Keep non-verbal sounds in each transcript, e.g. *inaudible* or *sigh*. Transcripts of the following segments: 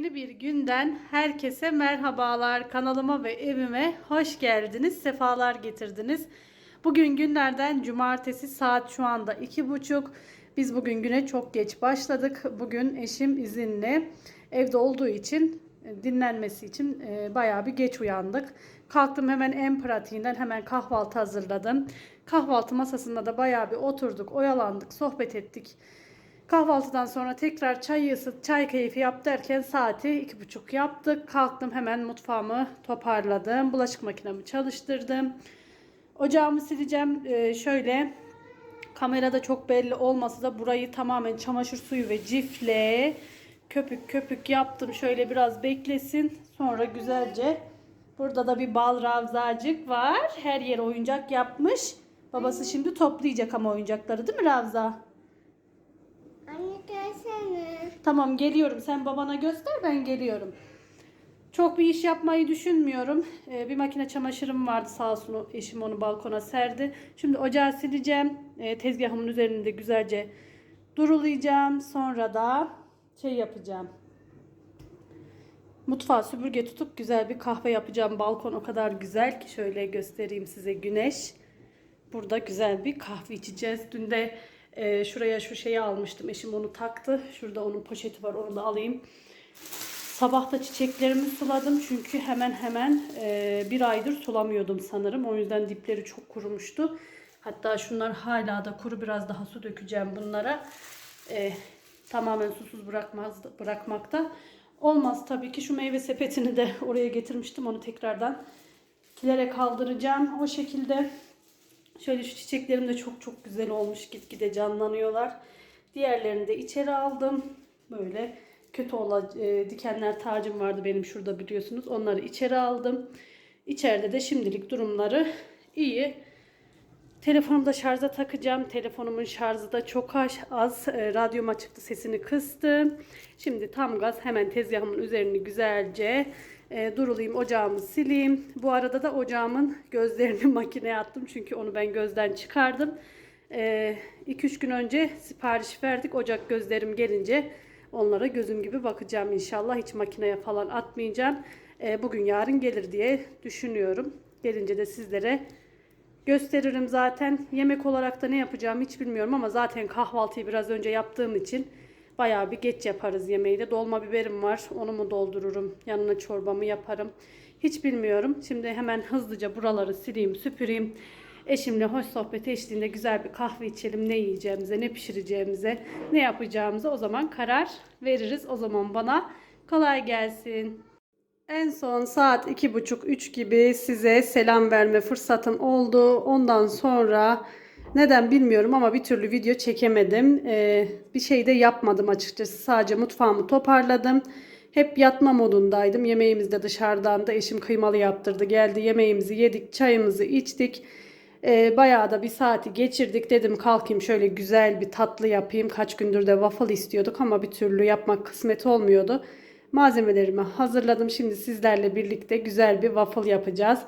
Yeni bir günden herkese merhabalar. Kanalıma ve evime hoş geldiniz. Sefalar getirdiniz. Bugün günlerden cumartesi saat şu anda iki buçuk. Biz bugün güne çok geç başladık. Bugün eşim izinli. Evde olduğu için e, dinlenmesi için e, bayağı bir geç uyandık. Kalktım hemen en pratiğinden hemen kahvaltı hazırladım. Kahvaltı masasında da bayağı bir oturduk, oyalandık, sohbet ettik. Kahvaltıdan sonra tekrar çay ısıt, çay keyfi yap derken saati iki buçuk yaptık. Kalktım hemen mutfağımı toparladım. Bulaşık makinemi çalıştırdım. Ocağımı sileceğim. Ee, şöyle kamerada çok belli olmasa da burayı tamamen çamaşır suyu ve cifle köpük köpük yaptım. Şöyle biraz beklesin. Sonra güzelce burada da bir bal ravzacık var. Her yere oyuncak yapmış. Babası şimdi toplayacak ama oyuncakları değil mi Ravza? Gelsene. Tamam geliyorum. Sen babana göster ben geliyorum. Çok bir iş yapmayı düşünmüyorum. Ee, bir makine çamaşırım vardı sağ olsun eşim onu balkona serdi. Şimdi ocağı sileceğim. Ee, tezgahımın üzerinde güzelce durulayacağım. Sonra da şey yapacağım. Mutfağa süpürge tutup güzel bir kahve yapacağım. Balkon o kadar güzel ki şöyle göstereyim size güneş. Burada güzel bir kahve içeceğiz. Dün de e, şuraya şu şeyi almıştım. Eşim onu taktı. Şurada onun poşeti var. Onu da alayım. Sabah da çiçeklerimi suladım. Çünkü hemen hemen e, bir aydır sulamıyordum sanırım. O yüzden dipleri çok kurumuştu. Hatta şunlar hala da kuru. Biraz daha su dökeceğim bunlara. E, tamamen susuz bırakmaz, bırakmakta. Olmaz tabii ki şu meyve sepetini de *laughs* oraya getirmiştim. Onu tekrardan kilere kaldıracağım. O şekilde Şöyle şu çiçeklerim de çok çok güzel olmuş. Gitgide canlanıyorlar. Diğerlerini de içeri aldım. Böyle kötü olan e, dikenler tacım vardı benim şurada biliyorsunuz. Onları içeri aldım. İçeride de şimdilik durumları iyi. Telefonumu da şarja takacağım. Telefonumun şarjı da çok az. E, radyom açıktı sesini kıstım. Şimdi tam gaz hemen tezgahımın üzerini güzelce e, durulayım ocağımı sileyim. Bu arada da ocağımın gözlerini *laughs* makineye attım. Çünkü onu ben gözden çıkardım. 2-3 gün önce sipariş verdik. Ocak gözlerim gelince onlara gözüm gibi bakacağım inşallah. Hiç makineye falan atmayacağım. E, bugün yarın gelir diye düşünüyorum. Gelince de sizlere gösteririm zaten. Yemek olarak da ne yapacağımı hiç bilmiyorum ama zaten kahvaltıyı biraz önce yaptığım için bayağı bir geç yaparız yemeği de. Dolma biberim var. Onu mu doldururum? Yanına çorbamı yaparım. Hiç bilmiyorum. Şimdi hemen hızlıca buraları sileyim, süpüreyim. Eşimle hoş sohbet eşliğinde güzel bir kahve içelim. Ne yiyeceğimize, ne pişireceğimize, ne yapacağımıza o zaman karar veririz. O zaman bana kolay gelsin. En son saat iki buçuk üç gibi size selam verme fırsatım oldu. Ondan sonra neden bilmiyorum ama bir türlü video çekemedim. Ee, bir şey de yapmadım açıkçası. Sadece mutfağımı toparladım. Hep yatma modundaydım. Yemeğimiz de dışarıdan da eşim kıymalı yaptırdı. Geldi yemeğimizi yedik, çayımızı içtik. Ee, bayağı da bir saati geçirdik. Dedim kalkayım şöyle güzel bir tatlı yapayım. Kaç gündür de waffle istiyorduk ama bir türlü yapmak kısmet olmuyordu. Malzemelerimi hazırladım. Şimdi sizlerle birlikte güzel bir waffle yapacağız.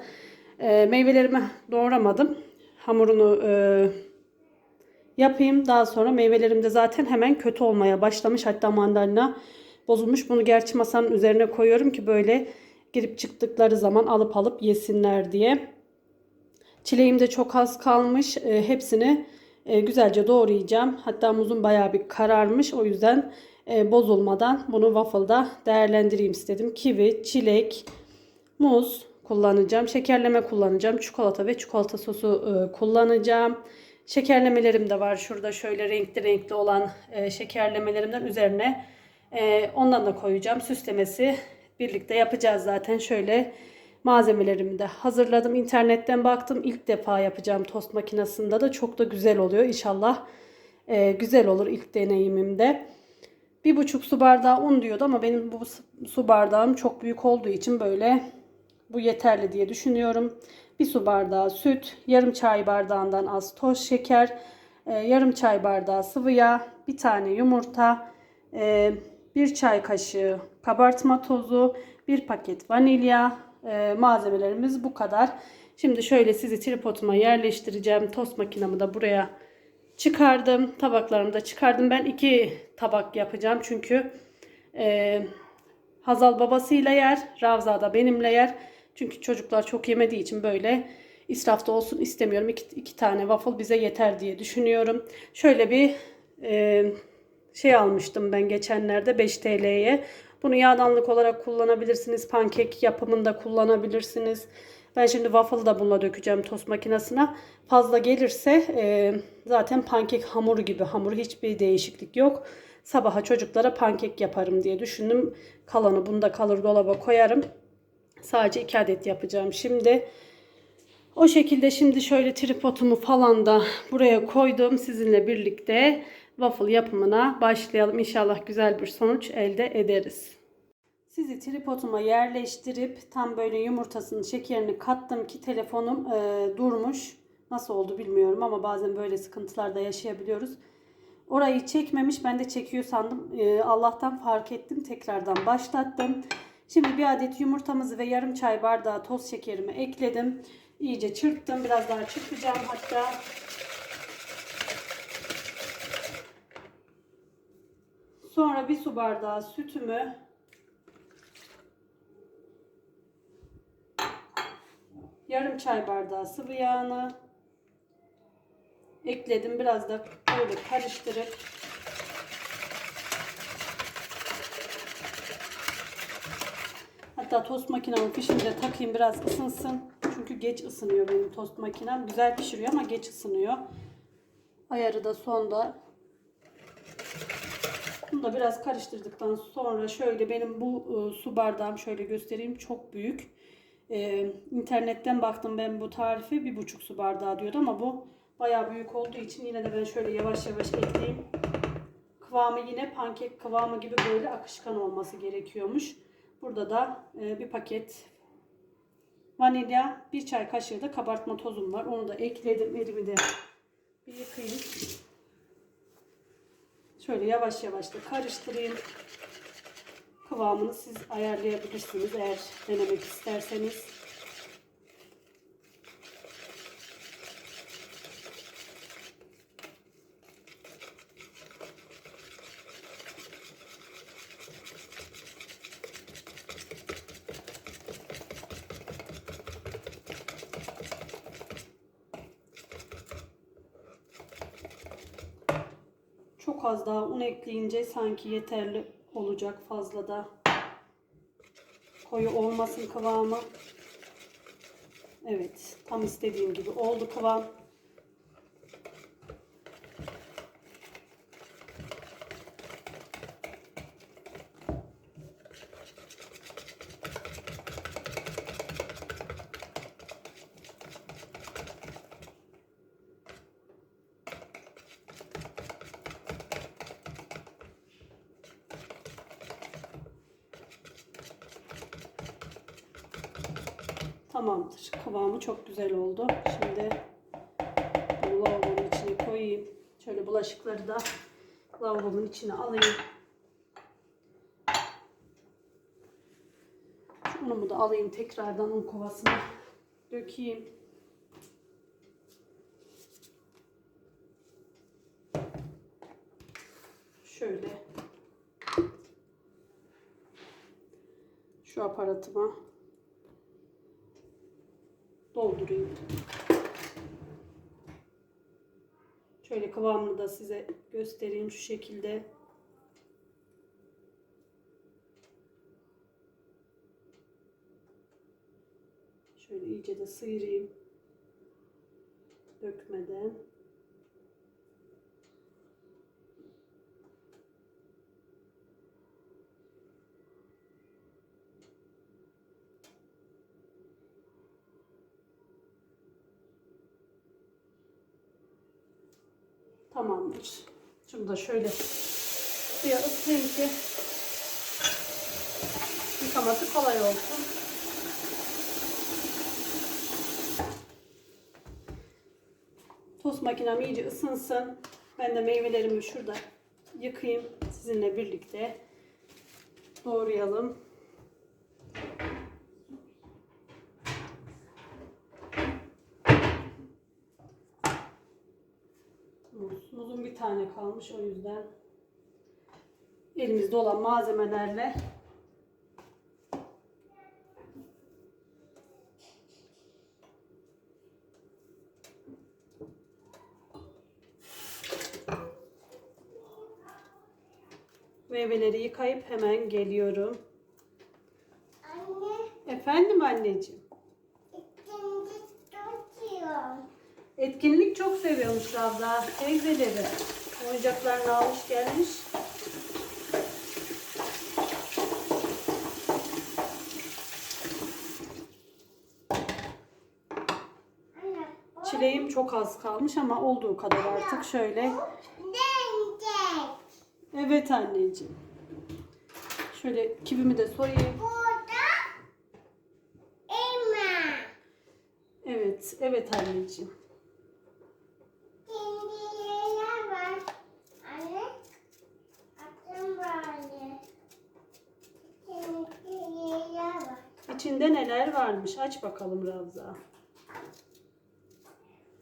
Ee, meyvelerimi doğramadım. Hamurunu e, yapayım. Daha sonra meyvelerim de zaten hemen kötü olmaya başlamış. Hatta mandalina bozulmuş. Bunu gerçi masanın üzerine koyuyorum ki böyle girip çıktıkları zaman alıp alıp yesinler diye. Çileğim de çok az kalmış. E, hepsini e, güzelce doğrayacağım. Hatta muzum bayağı bir kararmış. O yüzden e, bozulmadan bunu waffle'da değerlendireyim istedim. Kivi, çilek, muz kullanacağım. Şekerleme kullanacağım. Çikolata ve çikolata sosu e, kullanacağım. Şekerlemelerim de var. Şurada şöyle renkli renkli olan e, şekerlemelerimden üzerine e, ondan da koyacağım. Süslemesi birlikte yapacağız zaten. Şöyle malzemelerimi de hazırladım. İnternetten baktım. İlk defa yapacağım tost makinesinde de çok da güzel oluyor. İnşallah e, güzel olur ilk deneyimimde. Bir buçuk su bardağı un diyordu ama benim bu su bardağım çok büyük olduğu için böyle bu yeterli diye düşünüyorum. Bir su bardağı süt, yarım çay bardağından az toz şeker, e, yarım çay bardağı sıvı yağ, bir tane yumurta, e, bir çay kaşığı kabartma tozu, bir paket vanilya, e, malzemelerimiz bu kadar. Şimdi şöyle sizi tripoduma yerleştireceğim. Tost makinamı da buraya çıkardım. Tabaklarımı da çıkardım. Ben iki tabak yapacağım çünkü e, Hazal babasıyla yer, Ravza da benimle yer. Çünkü çocuklar çok yemediği için böyle israfta olsun istemiyorum. İki, iki tane waffle bize yeter diye düşünüyorum. Şöyle bir e, şey almıştım ben geçenlerde 5 TL'ye. Bunu yağdanlık olarak kullanabilirsiniz. Pankek yapımında kullanabilirsiniz. Ben şimdi waffle da bununla dökeceğim tost makinesine. Fazla gelirse e, zaten pankek hamuru gibi hamur hiçbir değişiklik yok. Sabaha çocuklara pankek yaparım diye düşündüm. Kalanı bunda kalır dolaba koyarım. Sadece iki adet yapacağım şimdi. O şekilde şimdi şöyle tripodumu falan da buraya koydum. Sizinle birlikte waffle yapımına başlayalım. İnşallah güzel bir sonuç elde ederiz. Sizi tripoduma yerleştirip tam böyle yumurtasının şekerini kattım ki telefonum e, durmuş. Nasıl oldu bilmiyorum ama bazen böyle sıkıntılarda yaşayabiliyoruz. Orayı çekmemiş ben de çekiyor sandım. E, Allah'tan fark ettim tekrardan başlattım. Şimdi bir adet yumurtamızı ve yarım çay bardağı toz şekerimi ekledim. İyice çırptım. Biraz daha çırpacağım hatta. Sonra bir su bardağı sütümü yarım çay bardağı sıvı yağını ekledim. Biraz da böyle karıştırıp Hatta tost makinemin fişini de takayım biraz ısınsın. Çünkü geç ısınıyor benim tost makinem. Güzel pişiriyor ama geç ısınıyor. Ayarı da sonda. Bunu da biraz karıştırdıktan sonra şöyle benim bu e, su bardağım şöyle göstereyim çok büyük. Ee, internetten baktım ben bu tarifi bir buçuk su bardağı diyordu ama bu bayağı büyük olduğu için yine de ben şöyle yavaş yavaş ekleyeyim. Kıvamı yine pankek kıvamı gibi böyle akışkan olması gerekiyormuş. Burada da e, bir paket vanilya, bir çay kaşığı da kabartma tozum var. Onu da ekledim. Elimi de bir yıkayayım. Şöyle yavaş yavaş da karıştırayım. Kıvamını siz ayarlayabilirsiniz eğer denemek isterseniz. Çok az daha un ekleyince sanki yeterli olacak fazla da koyu olmasın kıvamı. Evet tam istediğim gibi oldu kıvam. Tamamdır. Kıvamı çok güzel oldu. Şimdi bunu lavabonun içine koyayım. Şöyle bulaşıkları da lavabonun içine alayım. Unumu da alayım tekrardan un kovasına dökeyim. Şöyle şu aparatıma doldurayım. Şöyle kıvamını da size göstereyim şu şekilde. Şöyle iyice de sıyırayım. Dökmeden. Tamamdır. Şunu da şöyle suya ıslayayım ki yıkaması kolay olsun. Tost makinem iyice ısınsın. Ben de meyvelerimi şurada yıkayayım. Sizinle birlikte doğrayalım. tane kalmış. O yüzden elimizde olan malzemelerle meyveleri yıkayıp hemen geliyorum. Anne. Efendim anneciğim. Etkinlik çok seviyormuş Ravza teyzeleri. Oyuncaklarını almış gelmiş. Çileğim çok az kalmış ama olduğu kadar artık şöyle. Evet anneciğim. Şöyle kivimi de soyayım. Evet, evet anneciğim. Kendi yerler var. Anne, atın böyle. Kendi yerler var. İçinde neler varmış? Aç bakalım Ravza.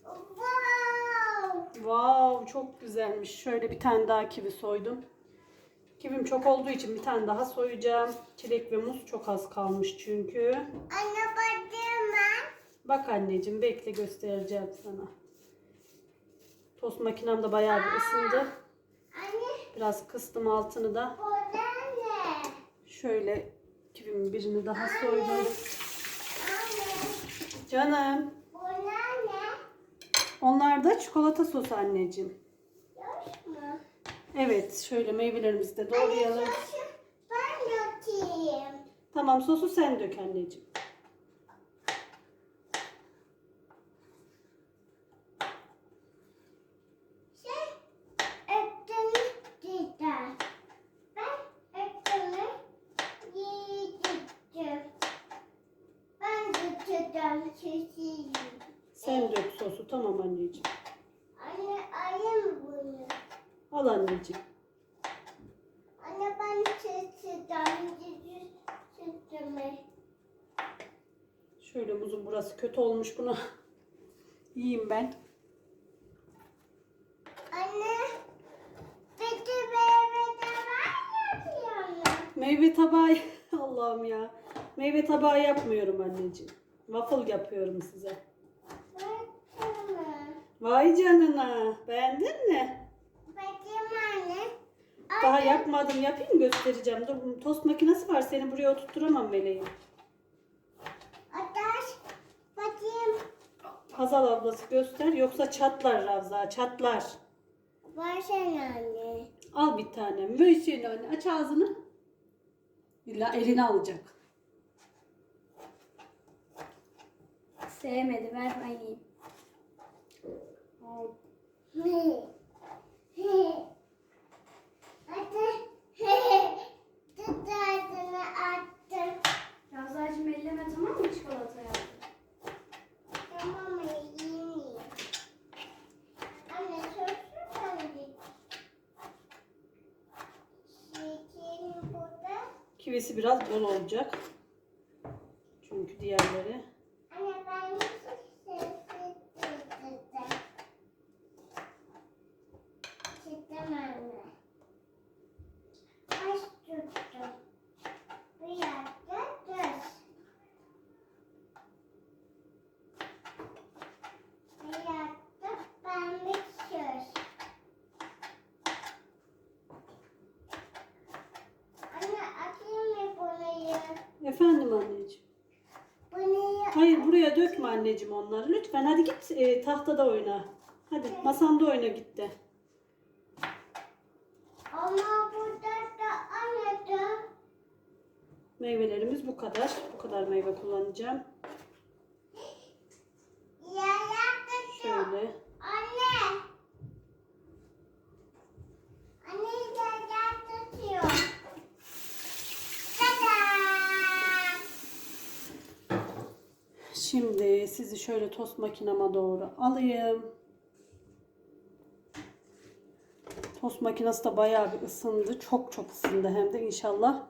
Wow. Wow, çok güzelmiş. Şöyle bir tane daha kivi soydum. Kivim çok olduğu için bir tane daha soyacağım. Çilek ve muz çok az kalmış çünkü. Anne bakayım ben. Bak anneciğim bekle göstereceğim sana. Tost makinem de bayağı bir ısındı. Anne, Biraz kıstım altını da. Şöyle kivimin birini daha soydum. Anne, Canım. burada ne? Onlar da çikolata sosu anneciğim. Yoş mu? Evet şöyle meyvelerimizi de Anne, doğrayalım. sosu ben dökeyim. Tamam sosu sen dök anneciğim. Sen öptünü gider. Ben öptünü yiyeceğim. Ben götürdüm çiçeği. Sen dök sosu tamam anneciğim. Anne ayım bunu. Al anneciğim. Anne ben çiçeğim sütümü. Şöyle muzun burası kötü olmuş bunu. Yiyeyim ben. Anne peki meyve de var yapıyorum. Meyve tabağı *laughs* Allah'ım ya. Meyve tabağı yapmıyorum anneciğim. Waffle yapıyorum size. Vay canına. Beğendin mi? Bakayım anne. Daha yapmadım. Yapayım göstereceğim. Dur tost makinesi var. Seni buraya oturtturamam meleğim. Ateş. Bakayım. Hazal ablası göster. Yoksa çatlar Ravza. Çatlar. Versene anne. Al bir tane. Ver seni anne. Aç ağzını. İlla elini alacak. Sevmedi ver ben yiyeyim. Al. He. He. Ateş. He. Tut ağzını attım. Ravzacığım elleme tamam mı çikolatayı? Tamam mı? Yiyeyim. Anne sosu sandık. Şekerim burada. Kivisi biraz bol olacak. Çünkü diğerleri. Anne ben sesi tuttum. Çıktım anne. Baş tuttum. Bir dakika dur. Bir dakika ben bir söz. Anne atayım mı bunu? Efendim anneciğim. Bunu Hayır buraya dökme anneciğim onları. Lütfen hadi git e, tahtada oyna. Hadi masanda oyna git de. Ama burada da anladım. Meyvelerimiz bu kadar. Bu kadar meyve kullanacağım. Şöyle. Anne. Anne yaya tutuyor. Şimdi sizi şöyle tost makinama doğru alayım. Tost makinesi de bayağı bir ısındı. Çok çok ısındı hem de inşallah.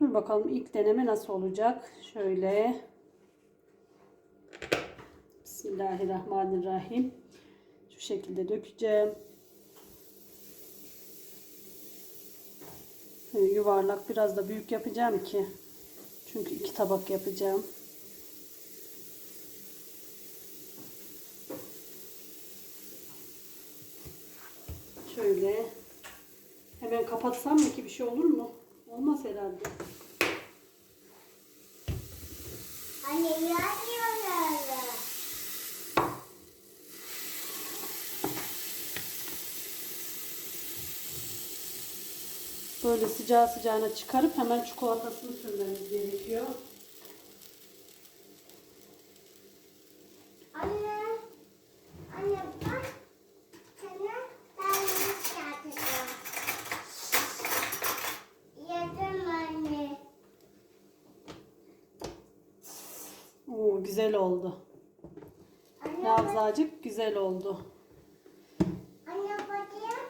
Dur bakalım ilk deneme nasıl olacak. Şöyle. Bismillahirrahmanirrahim. Şu şekilde dökeceğim. Yuvarlak biraz da büyük yapacağım ki. Çünkü iki tabak yapacağım. Şöyle Hemen kapatsam mı ki bir şey olur mu? Olmaz herhalde. Anne yanıyorlar. Böyle sıcağı sıcağına çıkarıp hemen çikolatasını sürmemiz gerekiyor. Anne. Anne bak. Sana ben bir yapacağım. Yedim anne. Oo, güzel oldu. Anne. Ravzacık güzel oldu. Anne bakayım.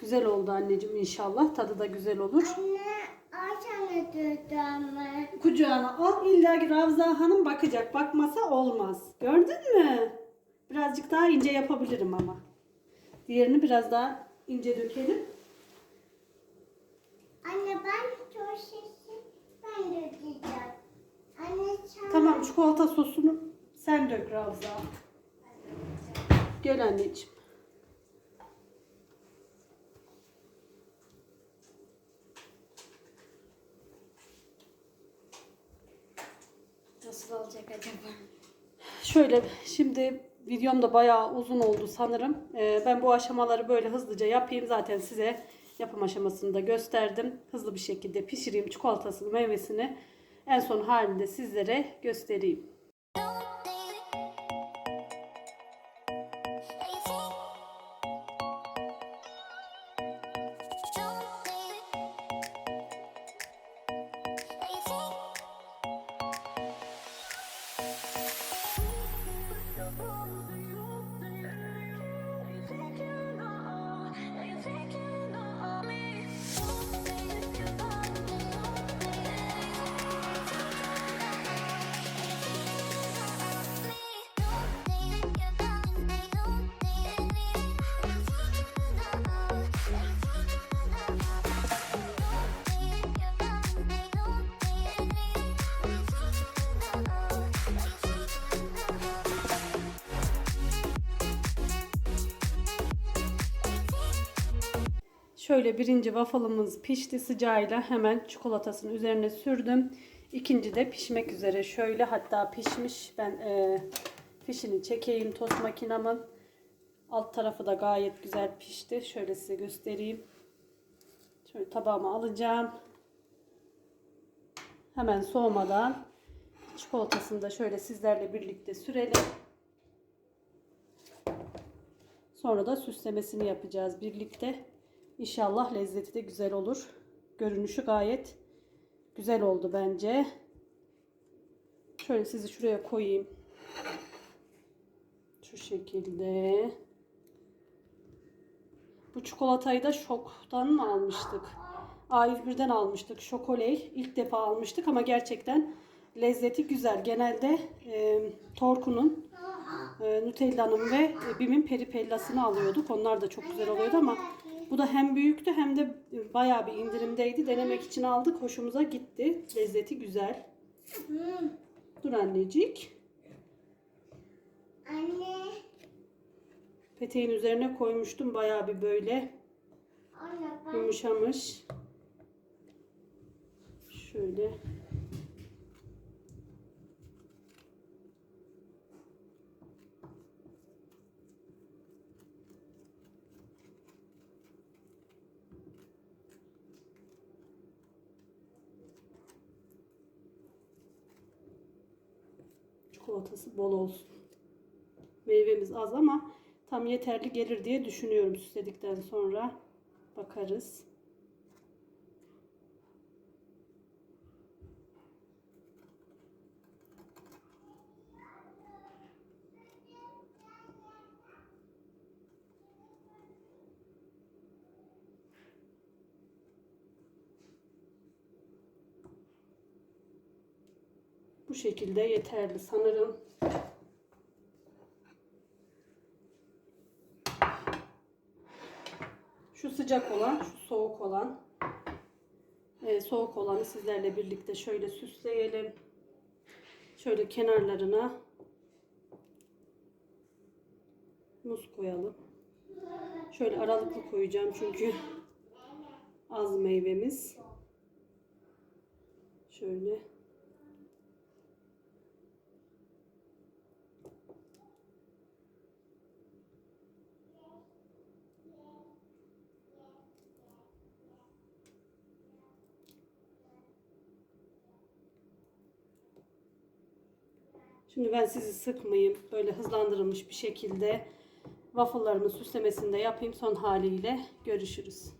Güzel oldu anneciğim inşallah. Tadı da güzel olur. Anne ama. Kucağına al illa ki Ravza Hanım bakacak. Bakmasa olmaz. Gördün mü? Birazcık daha ince yapabilirim ama. Diğerini biraz daha ince dökelim. Anne ben çok şişim. Ben dökeceğim. Anne sen. Tamam çikolata sosunu sen dök Ravza. Gel anneciğim. Nasıl olacak acaba? Şöyle şimdi videom da bayağı uzun oldu sanırım. Ee, ben bu aşamaları böyle hızlıca yapayım. Zaten size yapım aşamasını da gösterdim. Hızlı bir şekilde pişireyim çikolatasını, meyvesini. En son halinde sizlere göstereyim. Şöyle birinci waffle'ımız pişti sıcağıyla hemen çikolatasını üzerine sürdüm. İkinci de pişmek üzere. Şöyle hatta pişmiş. Ben e, fişini çekeyim tost makinamın. Alt tarafı da gayet güzel pişti. Şöyle size göstereyim. Şöyle tabağıma alacağım. Hemen soğumadan çikolatasını da şöyle sizlerle birlikte sürelim. Sonra da süslemesini yapacağız birlikte. İnşallah lezzeti de güzel olur. Görünüşü gayet güzel oldu bence. Şöyle sizi şuraya koyayım. Şu şekilde. Bu çikolatayı da şoktan mı almıştık? A101'den almıştık. Şokoley ilk defa almıştık ama gerçekten lezzeti güzel. Genelde e, Torku'nun, e, Nutella'nın ve e, Bim'in peripellasını alıyorduk. Onlar da çok güzel oluyordu ama bu da hem büyüktü hem de bayağı bir indirimdeydi. Denemek için aldık. Hoşumuza gitti. Lezzeti güzel. Dur annecik. Anne. Peteğin üzerine koymuştum. Bayağı bir böyle yumuşamış. Şöyle. Bol olsun. Meyvemiz az ama tam yeterli gelir diye düşünüyorum süsledikten sonra. Bakarız. Şekilde yeterli sanırım. Şu sıcak olan, şu soğuk olan. Ee, soğuk olanı sizlerle birlikte şöyle süsleyelim. Şöyle kenarlarına muz koyalım. Şöyle aralıklı koyacağım çünkü az meyvemiz. Şöyle. Şimdi ben sizi sıkmayayım. Böyle hızlandırılmış bir şekilde waffle'larımın süslemesini de yapayım. Son haliyle görüşürüz.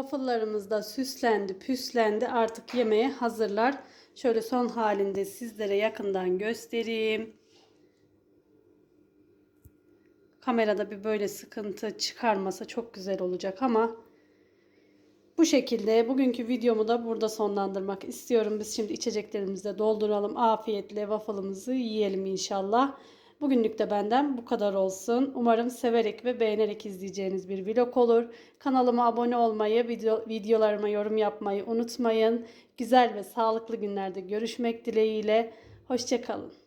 Waffle'larımız da süslendi, püslendi. Artık yemeğe hazırlar. Şöyle son halinde sizlere yakından göstereyim. Kamerada bir böyle sıkıntı çıkarmasa çok güzel olacak ama bu şekilde bugünkü videomu da burada sonlandırmak istiyorum. Biz şimdi içeceklerimizi de dolduralım. Afiyetle waffle'ımızı yiyelim inşallah. Bugünlük de benden bu kadar olsun. Umarım severek ve beğenerek izleyeceğiniz bir vlog olur. Kanalıma abone olmayı, video, videolarıma yorum yapmayı unutmayın. Güzel ve sağlıklı günlerde görüşmek dileğiyle. Hoşçakalın.